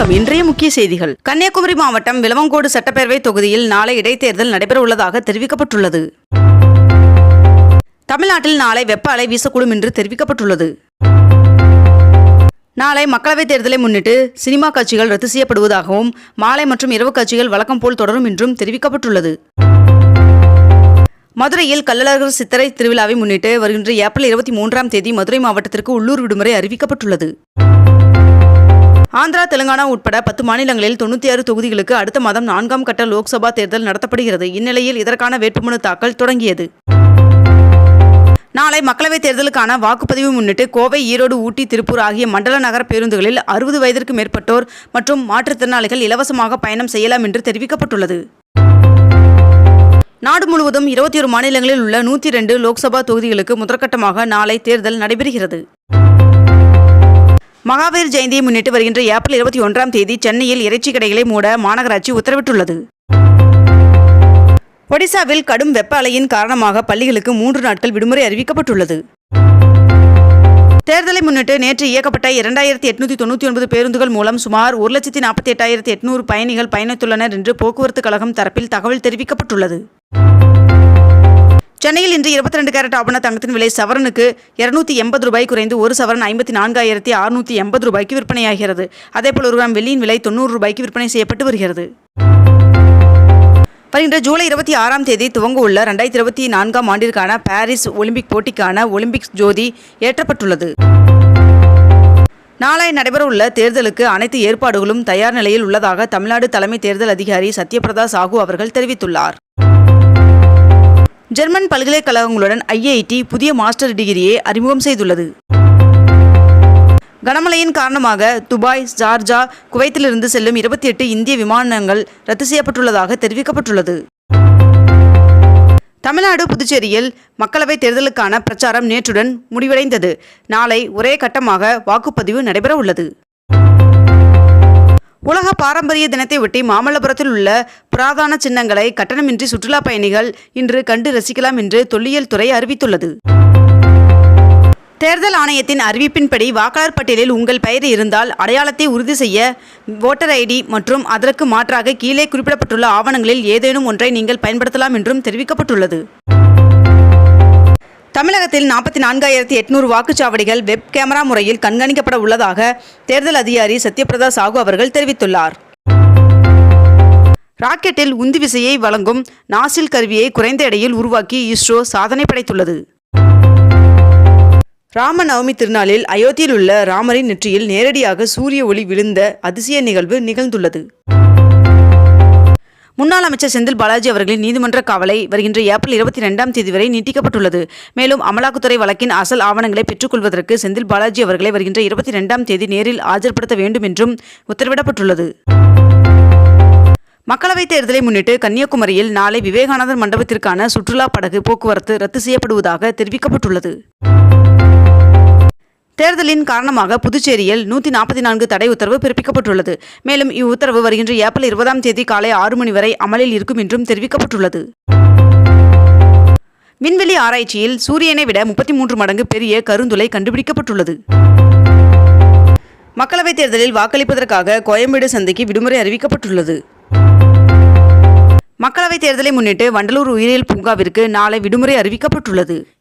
வணக்கம். இன்றைய முக்கிய செய்திகள். கன்னியாகுமரி மாவட்டம் விளவங்கோடு சட்டப்பேரவை தொகுதியில் நாளை இடைத்தேர்தல் நடைபெறவுள்ளதாக தெரிவிக்கப்பட்டுள்ளது. தமிழ்நாட்டில் நாளை வெப்ப அலை வீசக்கூடும் என்று தெரிவிக்கப்பட்டுள்ளது. நாளை மக்களவைத் தேர்தலை முன்னிட்டு சினிமா காட்சிகள் ரத்து செய்யப்படுவதாகவும் மாலை மற்றும் இரவு காட்சிகள் வழக்கம் போல் தொடரும் என்றும் தெரிவிக்கப்பட்டுள்ளது. மதுரையில் கள்ளழகர் சித்திரை திருவிழாவை முன்னிட்டு வருகின்ற ஏப்ரல் இருபத்தி மூன்றாம் தேதி மதுரை மாவட்டத்திற்கு உள்ளூர் விடுமுறை அறிவிக்கப்பட்டுள்ளது. ஆந்திரா தெலுங்கானா உட்பட பத்து மாநிலங்களில் தொண்ணூற்றி ஆறு தொகுதிகளுக்கு அடுத்த மாதம் நான்காம் கட்ட லோக்சபா தேர்தல் நடத்தப்படுகிறது. இந்நிலையில் இதற்கான வேட்புமனு தாக்கல் தொடங்கியது. நாளை மக்களவைத் தேர்தலுக்கான வாக்குப்பதிவு முன்னிட்டு கோவை ஈரோடு ஊட்டி திருப்பூர் ஆகிய மண்டல நகர பேருந்துகளில் அறுபது வயதிற்கு மேற்பட்டோர் மற்றும் மாற்றுத்திறனாளிகள் இலவசமாக பயணம் செய்யலாம் என்று தெரிவிக்கப்பட்டுள்ளது. நாடு முழுவதும் இருபத்தி ஒரு மாநிலங்களில் உள்ள நூற்றி ரெண்டு லோக்சபா தொகுதிகளுக்கு முதற்கட்டமாக நாளை தேர்தல் நடைபெறுகிறது. மகாவீர் ஜெயந்தியை முன்னிட்டு வருகின்ற ஏப்ரல் இருபத்தி ஒன்றாம் தேதி சென்னையில் இறைச்சி கடைகளை மூட மாநகராட்சி உத்தரவிட்டுள்ளது. ஒடிசாவில் கடும் வெப்ப அலையின் காரணமாக பள்ளிகளுக்கு மூன்று நாட்கள் விடுமுறை அறிவிக்கப்பட்டுள்ளது. தேர்தலை முன்னிட்டு நேற்று இயக்கப்பட்ட இரண்டாயிரத்தி எட்நூத்தி தொண்ணூற்றி ஒன்பது பேருந்துகள் மூலம் சுமார் ஒரு லட்சத்தி நாற்பத்தி எட்டாயிரத்தி எட்நூறு பயணிகள் பயணித்துள்ளனர் என்று போக்குவரத்து கழகம் தரப்பில் தகவல் தெரிவிக்கப்பட்டுள்ளது. சென்னையில் இன்று இருபத்தி ரெண்டு கேரட் ஆபண தங்கத்தின் விலை சவரனுக்கு இருநூத்தி எண்பது ரூபாய் குறைந்து ஒரு சவரன் ஐம்பத்தி நான்காயிரத்தி அறுநூத்தி எண்பது ரூபாய்க்கு விற்பனையாகிறது. அதேபோல் ஒரு கிராம் வெள்ளியின் விலை தொண்ணூறு ரூபாய்க்கு விற்பனை செய்யப்பட்டு வருகிறது. வருகின்ற ஜூலை இருபத்தி ஆறாம் தேதி துவங்க உள்ள ரெண்டாயிரத்தி இருபத்தி நான்காம் ஆண்டிற்கான பாரிஸ் ஒலிம்பிக் போட்டிக்கான ஒலிம்பிக்ஸ் ஜோதி ஏற்றப்பட்டுள்ளது. நாளை நடைபெறவுள்ள தேர்தலுக்கு அனைத்து ஏற்பாடுகளும் தயார் நிலையில் உள்ளதாக தமிழ்நாடு தலைமை தேர்தல் அதிகாரி சத்யபிரதா சாஹூ அவர்கள் தெரிவித்துள்ளார். ஜெர்மன் பல்கலைக்கழகங்களுடன் ஐஐடி புதிய மாஸ்டர் டிகிரியை அறிமுகம் செய்துள்ளது. கனமழையின் காரணமாக துபாய் ஜார்ஜா குவைத்திலிருந்து செல்லும் இருபத்தி எட்டு இந்திய விமானங்கள் ரத்து செய்யப்பட்டுள்ளதாக தெரிவிக்கப்பட்டுள்ளது. தமிழ்நாடு புதுச்சேரியில் மக்களவைத் தேர்தலுக்கான பிரச்சாரம் நேற்றுடன் முடிவடைந்தது. நாளை ஒரே கட்டமாக வாக்குப்பதிவு நடைபெற உள்ளது உலக பாரம்பரிய தினத்தை ஒட்டி மாமல்லபுரத்தில் உள்ள புராதான சின்னங்களை கட்டணமின்றி சுற்றுலா பயணிகள் இன்று கண்டு ரசிக்கலாம் என்று தொல்லியல் துறை அறிவித்துள்ளது. தேர்தல் ஆணையத்தின் அறிவிப்பின்படி வாக்காளர் பட்டியலில் உங்கள் பெயர் இருந்தால் அடையாளத்தை உறுதி செய்ய ஓட்டர் ஐடி மற்றும் அதற்கு மாற்றாக கீழே குறிப்பிடப்பட்டுள்ள ஆவணங்களில் ஏதேனும் ஒன்றை நீங்கள் பயன்படுத்தலாம் என்றும் தெரிவிக்கப்பட்டுள்ளது. தமிழகத்தில் நாற்பத்தி நான்காயிரத்தி எட்நூறு வாக்குச்சாவடிகள் வெப் கேமரா முறையில் கண்காணிக்கப்பட உள்ளதாக தேர்தல் அதிகாரி சத்யபிரதா சாகு அவர்கள் தெரிவித்துள்ளார். ராக்கெட்டில் உந்து விசையை வழங்கும் நாசில் கருவியை குறைந்த எடையில் உருவாக்கி இஸ்ரோ சாதனை படைத்துள்ளது. ராமநவமி திருநாளில் அயோத்தியில் உள்ள ராமரின் நெற்றியில் நேரடியாக சூரிய ஒளி விழுந்த அதிசய நிகழ்வு நிகழ்ந்துள்ளது. முன்னாள் அமைச்சர் செந்தில் பாலாஜி அவர்களின் நீதிமன்ற காவலை வருகின்ற ஏப்ரல் இருபத்தி ரெண்டாம் தேதி வரை நீட்டிக்கப்பட்டுள்ளது. மேலும் அமலாக்கத்துறை வழக்கின் அசல் ஆவணங்களை பெற்றுக்கொள்வதற்கு செந்தில் பாலாஜி அவர்களை வருகின்ற இருபத்தி ரெண்டாம் தேதி நேரில் ஆஜர்படுத்த வேண்டும் என்றும் உத்தரவிடப்பட்டுள்ளது. மக்களவைத் தேர்தலை முன்னிட்டு கன்னியாகுமரியில் நாளை விவேகானந்தர் மண்டபத்திற்கான சுற்றுலா படகு போக்குவரத்து ரத்து செய்யப்படுவதாக தெரிவிக்கப்பட்டுள்ளது. தேர்தலின் காரணமாக புதுச்சேரியில் நூற்றி நாற்பத்தி நான்கு தடை உத்தரவு பிறப்பிக்கப்பட்டுள்ளது. மேலும் இவ்வுத்தரவு வருகின்ற ஏப்ரல் இருபதாம் தேதி காலை ஆறு மணி வரை அமலில் இருக்கும் என்றும் தெரிவிக்கப்பட்டுள்ளது. விண்வெளி ஆராய்ச்சியில் சூரியனை விட முப்பத்தி மூன்று மடங்கு பெரிய கருந்துளை கண்டுபிடிக்கப்பட்டுள்ளது. மக்களவைத் தேர்தலில் வாக்களிப்பதற்காக கோயம்பேடு சந்தைக்கு விடுமுறை அறிவிக்கப்பட்டுள்ளது. மக்களவைத் தேர்தலை முன்னிட்டு வண்டலூர் உயிரியல் பூங்காவிற்கு நாளை விடுமுறை அறிவிக்கப்பட்டுள்ளது.